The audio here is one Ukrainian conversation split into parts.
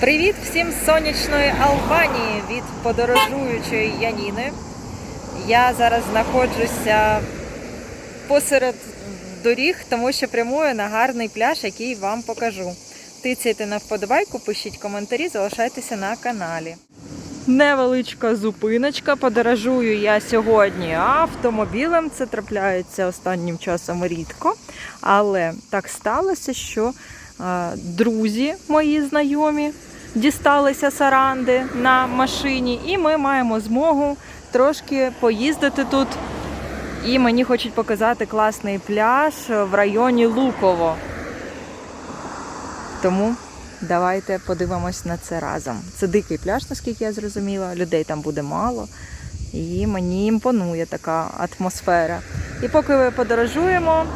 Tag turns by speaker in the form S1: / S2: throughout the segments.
S1: Привіт всім з сонячної Албанії від подорожуючої Яніни. Я зараз знаходжуся посеред доріг, тому що прямую на гарний пляж, який вам покажу. Тицяйте на вподобайку, пишіть коментарі, залишайтеся на каналі. Невеличка зупиночка. Подорожую я сьогодні автомобілем. Це трапляється останнім часом рідко. Але так сталося, що друзі мої знайомі дісталися саранди на машині, і ми маємо змогу трошки поїздити тут. І мені хочуть показати класний пляж в районі Луково. Тому давайте подивимось на це разом. Це дикий пляж, наскільки я зрозуміла. Людей там буде мало. І мені імпонує така атмосфера. І поки ми подорожуємо,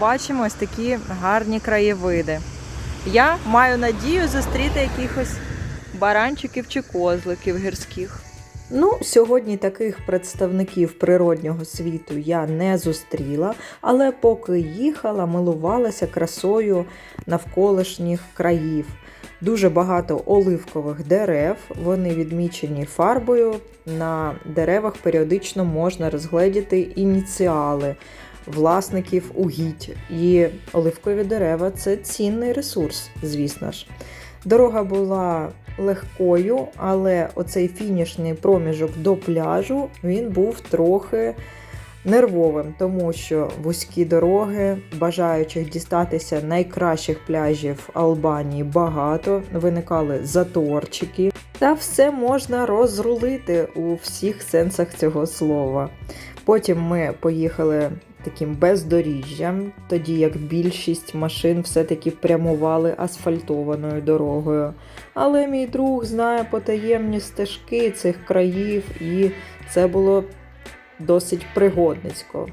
S1: бачимо ось такі гарні краєвиди. Я маю надію зустріти якихось баранчиків чи козликів гірських. Ну, сьогодні таких представників природнього світу я не зустріла, але поки їхала, милувалася красою навколишніх країв. Дуже багато оливкових дерев, вони відмічені фарбою. На деревах періодично можна розгледіти ініціали власників угідь. І оливкові дерева це цінний ресурс, звісно ж. Дорога була легкою, але оцей фінішний проміжок до пляжу він був трохи нервовим, тому що вузькі дороги, бажаючих дістатися найкращих пляжів Албанії багато, виникали заторчики, та все можна розрулити у всіх сенсах цього слова. Потім ми поїхали таким бездоріжжям, тоді як більшість машин все-таки прямували асфальтованою дорогою. Але мій друг знає потаємні стежки цих країв, і це було досить пригодницько.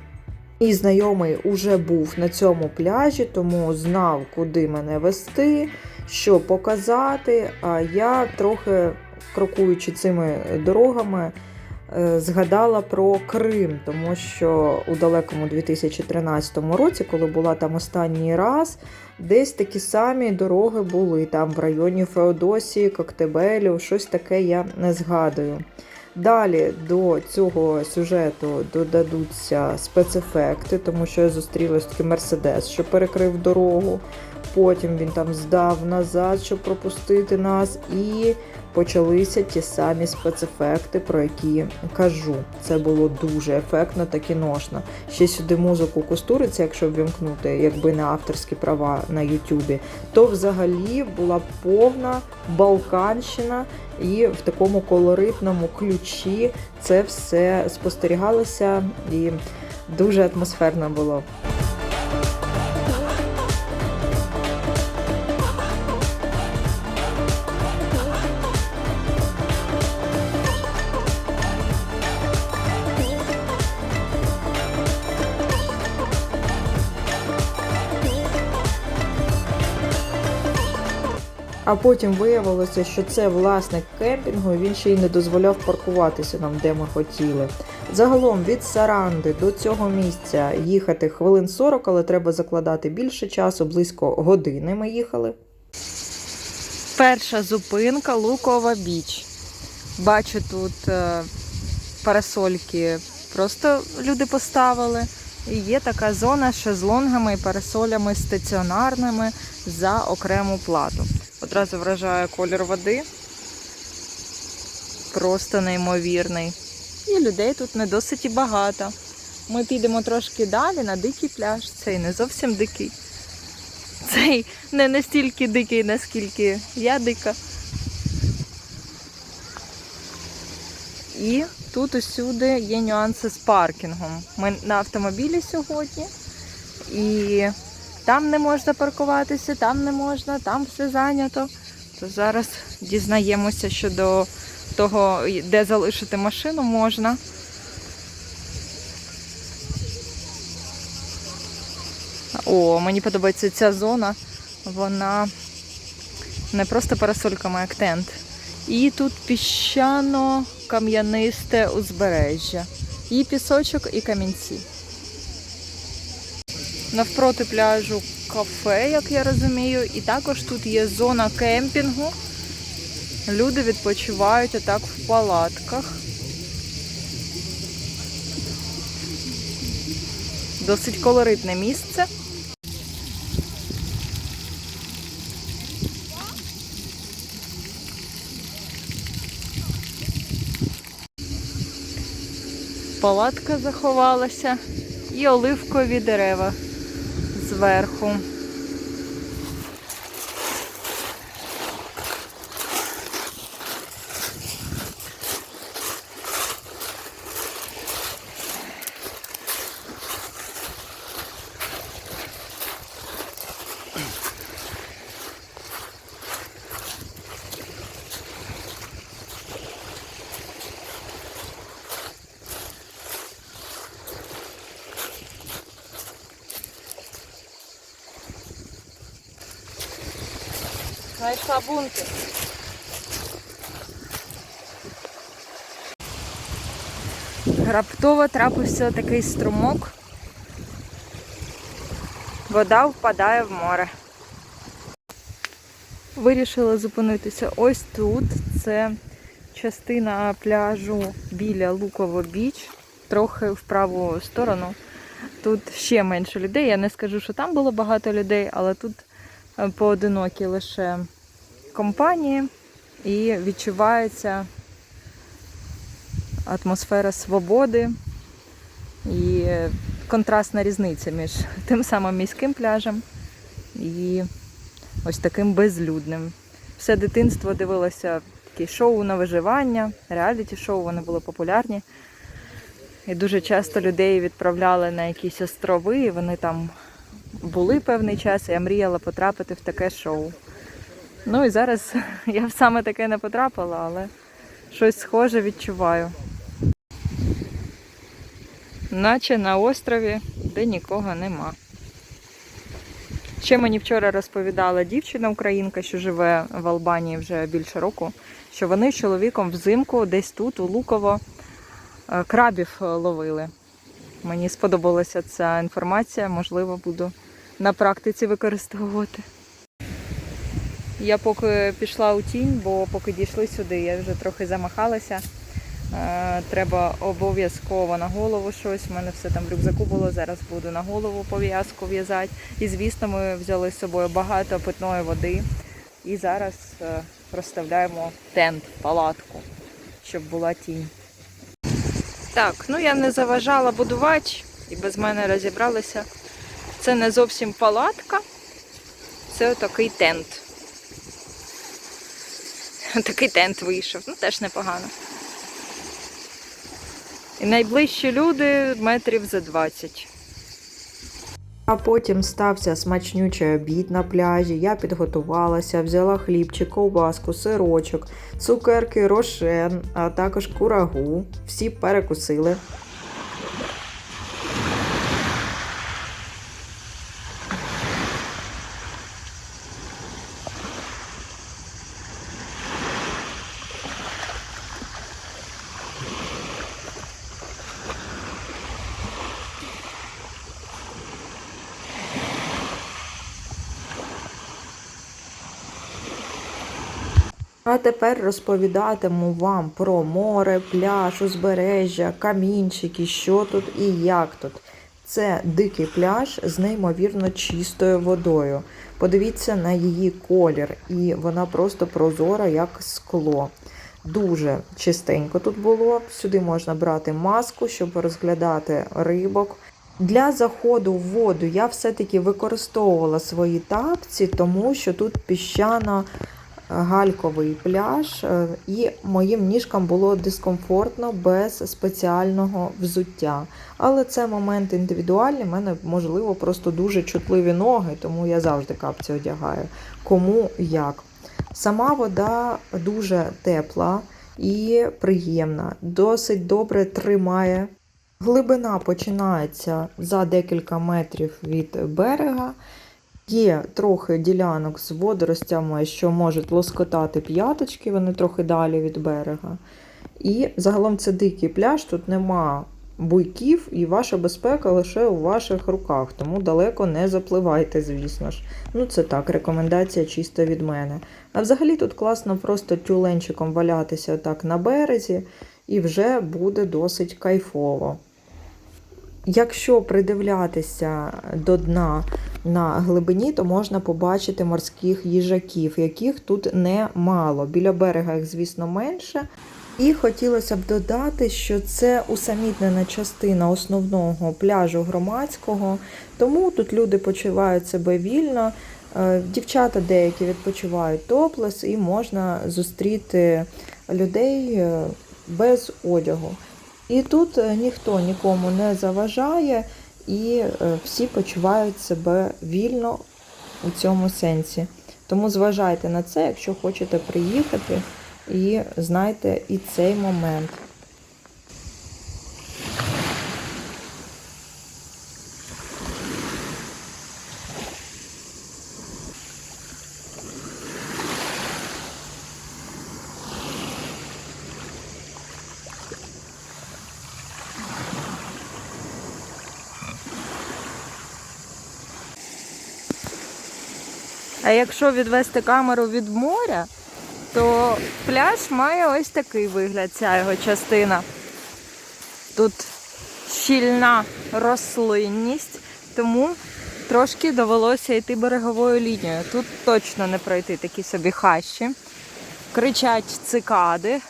S1: Мій знайомий уже був на цьому пляжі, тому знав, куди мене вести, що показати. А я трохи крокуючи цими дорогами, згадала про Крим, тому що у далекому 2013 році, коли була там останній раз, десь такі самі дороги були там в районі Феодосії, Коктебелю, щось таке я не згадую. Далі до цього сюжету додадуться спецефекти, тому що я зустріла ось такий мерседес, що перекрив дорогу. Потім він там здав назад, щоб пропустити нас, і почалися ті самі спецефекти, про які кажу. Це було дуже ефектно та кіношно. Ще сюди музику кустуриці, якщо ввімкнути, якби не авторські права на Ютубі, то взагалі була повна Балканщина, і в такому колоритному ключі це все спостерігалося і дуже атмосферно було. А потім виявилося, що це власник кемпінгу, він ще й не дозволяв паркуватися нам, де ми хотіли. Загалом від Саранди до цього місця їхати хвилин 40, але треба закладати більше часу, близько години ми їхали. Перша зупинка Лукова Біч. Бачу тут е, парасольки, просто люди поставили. І є така зона з шезлонгами і парасолями стаціонарними за окрему плату. Одразу вражає колір води. Просто неймовірний. І людей тут не досить багато. Ми підемо трошки далі на дикий пляж. Цей не зовсім дикий. Цей не настільки дикий, наскільки я дика. І тут усюди є нюанси з паркінгом. Ми на автомобілі сьогодні. І там не можна паркуватися, там не можна, там все зайнято. То зараз дізнаємося щодо того, де залишити машину можна. О, мені подобається ця зона. Вона не просто парасольками, як тент. І тут піщано-кам'янисте узбережжя. І пісочок, і камінці. Навпроти пляжу кафе, як я розумію, і також тут є зона кемпінгу. Люди відпочивають отак в палатках. Досить колоритне місце. Палатка заховалася і оливкові дерева зверху. Знайшла бункер. Раптово трапився такий струмок. Вода впадає в море. Вирішила зупинитися ось тут. Це частина пляжу біля Луково Біч, трохи в праву сторону. Тут ще менше людей. Я не скажу, що там було багато людей, але тут е, поодинокі лише компанії і відчувається атмосфера свободи і контрастна різниця між тим самим міським пляжем і ось таким безлюдним. Все дитинство дивилося такі шоу на виживання, реаліті-шоу, вони були популярні. І дуже часто людей відправляли на якісь острови, і вони там були певний час, і я мріяла потрапити в таке шоу. Ну і зараз я саме таке не потрапила, але щось схоже відчуваю. Наче на острові, де нікого нема. Ще мені вчора розповідала дівчина українка, що живе в Албанії вже більше року, що вони з чоловіком взимку десь тут, у Луково, е, крабів ловили. Мені сподобалася ця інформація, можливо, буду на практиці використовувати. Я поки пішла у тінь, бо поки дійшли сюди, я вже трохи замахалася. Е, Треба обов'язково на голову щось. У мене все там в рюкзаку було. Зараз буду на голову пов'язку в'язати. І звісно, ми взяли з собою багато питної води. І зараз е, розставляємо тент, палатку, щоб була тінь. Так, ну я не заважала будувати і без мене розібралися. Це не зовсім палатка, це такий тент. Такий тент вийшов, ну теж непогано. І найближчі люди метрів за 20.
S2: А потім стався смачнючий обід на пляжі. Я підготувалася, взяла хлібчик, ковбаску, сирочок, цукерки, рошен, а також курагу. Всі перекусили. А тепер розповідатиму вам про море, пляж, узбережжя, камінчики, що тут і як тут. Це дикий пляж з неймовірно чистою водою. Подивіться на її колір, і вона просто прозора, як скло. Дуже чистенько тут було. Сюди можна брати маску, щоб розглядати рибок. Для заходу в воду я все-таки використовувала свої тапці, тому що тут піщано гальковий пляж, е, і моїм ніжкам було дискомфортно без спеціального взуття. Але це момент індивідуальний. У мене, можливо, просто дуже чутливі ноги, тому я завжди капці одягаю. Кому як. Сама вода дуже тепла і приємна, досить добре тримає. Глибина починається за декілька метрів від берега. Є трохи ділянок з водоростями, що можуть лоскотати п'яточки, вони трохи далі від берега. І загалом це дикий пляж, тут нема буйків, і ваша безпека лише у ваших руках, тому далеко не запливайте, звісно ж. Ну, це так, рекомендація чисто від мене. А взагалі тут класно просто тюленчиком валятися так на березі, і вже буде досить кайфово. Якщо придивлятися до дна на глибині, то можна побачити морських їжаків, яких тут немало. Біля берега їх, звісно, менше. І хотілося б додати, що це усамітнена частина основного пляжу громадського, тому тут люди почувають себе вільно. Е, Дівчата деякі відпочивають топлес, і можна зустріти людей е, без одягу. І тут е, ніхто нікому не заважає, і е, всі почувають себе вільно у цьому сенсі. Тому зважайте на це, якщо хочете приїхати, і знайте і цей момент.
S1: А якщо відвести камеру від моря, то пляж має ось такий вигляд, ця його частина. Тут щільна рослинність, тому трошки довелося йти береговою лінією. Тут точно не пройти такі собі хащі. Кричать цикади.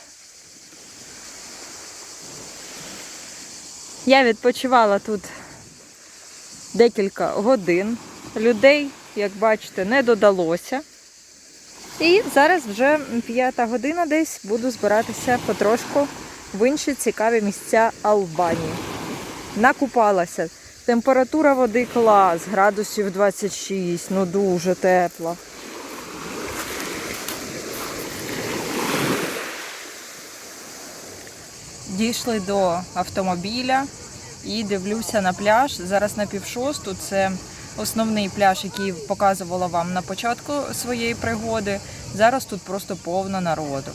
S1: Я відпочивала тут декілька годин. Людей, як бачите, не додалося. І зараз вже п'ята година десь буду збиратися потрошку в інші цікаві місця Албанії. Накупалася. Температура води клас, градусів 26, ну дуже тепло. Дійшли до автомобіля і дивлюся на пляж. Зараз на півшосту. Це основний пляж, який показувала вам на початку своєї пригоди. Зараз тут просто повно народу.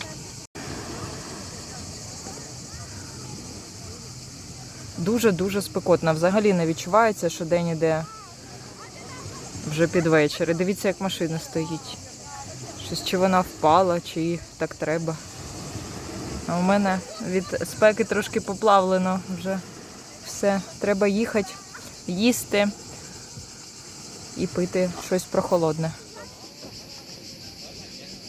S1: Дуже-дуже спекотно. Взагалі не відчувається, що день іде вже під вечір. Дивіться, як машина стоїть. Щось чи вона впала, чи так треба. А у мене від спеки трошки поплавлено вже все. Треба їхати, їсти і пити щось прохолодне.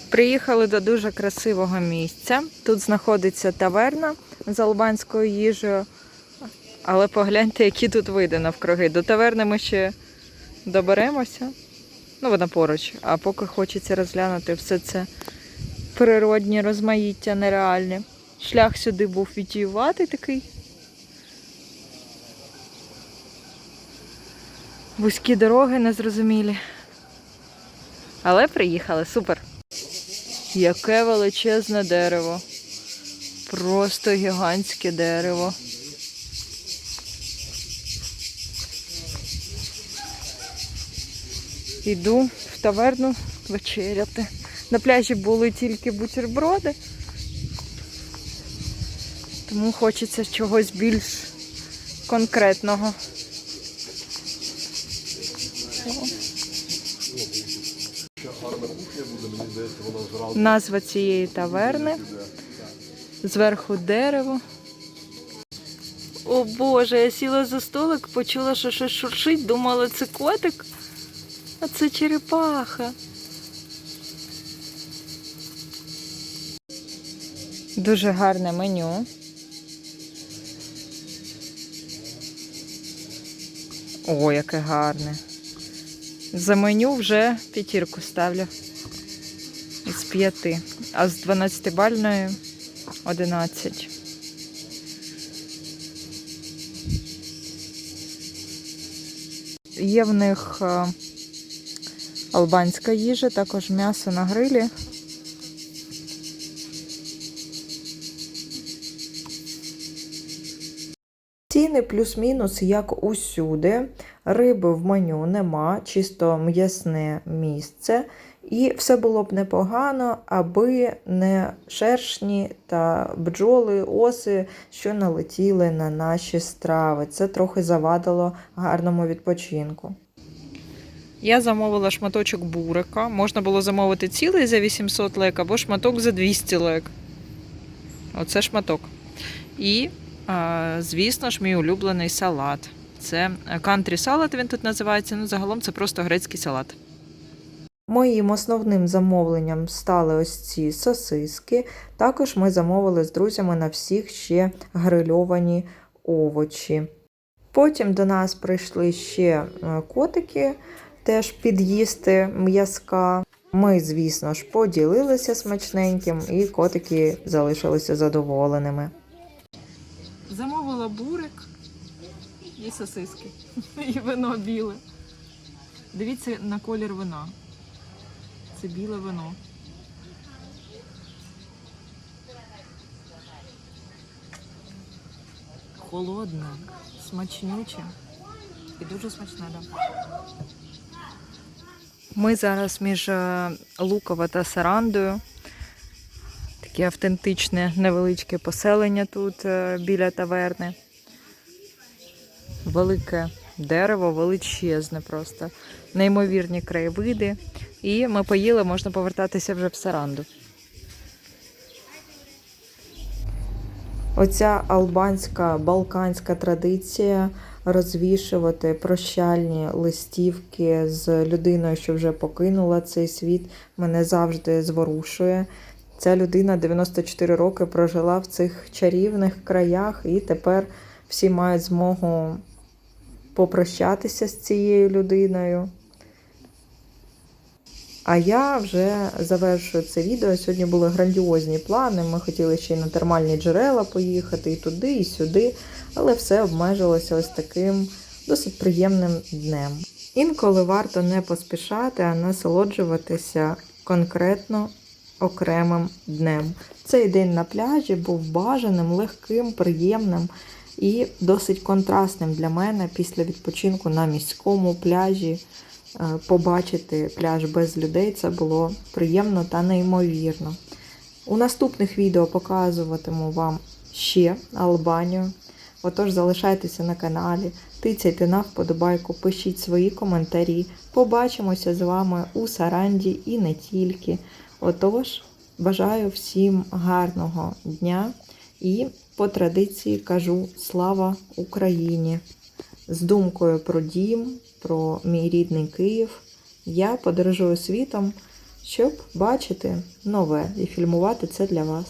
S1: Приїхали до дуже красивого місця. Тут знаходиться таверна з албанською їжею. Але погляньте, які тут види навкруги. До таверни ми ще доберемося. Ну, вона поруч. А поки хочеться розглянути все це природні розмаїття нереальне. Шлях сюди був вітіюватий такий. Вузькі дороги незрозумілі. Але приїхали, супер. Яке величезне дерево. Просто гігантське дерево. Йду в таверну вечеряти. На пляжі були тільки бутерброди. Тому хочеться чогось більш конкретного. Назва цієї таверни. Зверху дерево. О Боже, я сіла за столик, почула, що щось шуршить, думала, це котик, а це черепаха. Дуже гарне меню. О, яке гарне. За меню вже п'ятірку ставлю із п'яти, а з 12-бальної 11. Є в них е, албанська їжа, також м'ясо на грилі.
S2: Ціни плюс-мінус як усюди.
S1: Риби в меню нема, чисто м'ясне місце. І все було б непогано, аби не шершні та бджоли, оси, що налетіли на наші страви. Це трохи завадило гарному відпочинку.
S3: Я замовила шматочок бурика. Можна було замовити цілий за 800 лек або шматок за 200 лек. Оце шматок. І, звісно ж, мій улюблений салат. Це кантрі салат, він тут називається. Ну, загалом це просто грецький салат.
S1: Моїм основним замовленням стали ось ці сосиски. Також ми замовили з друзями на всіх ще грильовані овочі. Потім до нас прийшли ще е, котики, теж під'їсти м'язка. Ми, звісно ж, поділилися смачненьким, і котики залишилися задоволеними.
S3: Замовила бурик і сосиски. І вино біле. Дивіться на колір вина. Це біле вино. Холодне, смачнюче і дуже смачне, да. Ми зараз між е, Лукова та Сарандою. Таке автентичне невеличке поселення тут е, біля таверни. Велике дерево, величезне просто. Неймовірні краєвиди. І ми поїли, можна повертатися вже в Саранду.
S1: Оця албанська балканська традиція розвішувати прощальні листівки з людиною, що вже покинула цей світ, мене завжди зворушує. Ця людина 94 роки прожила в цих чарівних краях, і тепер всі мають змогу попрощатися з цією людиною. А я вже завершую це відео. Сьогодні були грандіозні плани. Ми хотіли ще й на термальні джерела поїхати, і туди, і сюди, але все обмежилося ось таким досить приємним днем. Інколи варто не поспішати, а насолоджуватися конкретно окремим днем. Цей день на пляжі був бажаним, легким, приємним і досить контрастним для мене після відпочинку на міському пляжі. Е, Побачити пляж без людей це було приємно та неймовірно. У наступних відео показуватиму вам ще Албанію. Отож, залишайтеся на каналі, тицяйте на вподобайку, пишіть свої коментарі. Побачимося з вами у Саранді і не тільки. Отож, бажаю всім гарного дня і по традиції кажу слава Україні! З думкою про дім, про мій рідний Київ. Я подорожую світом, щоб бачити нове і фільмувати це для вас.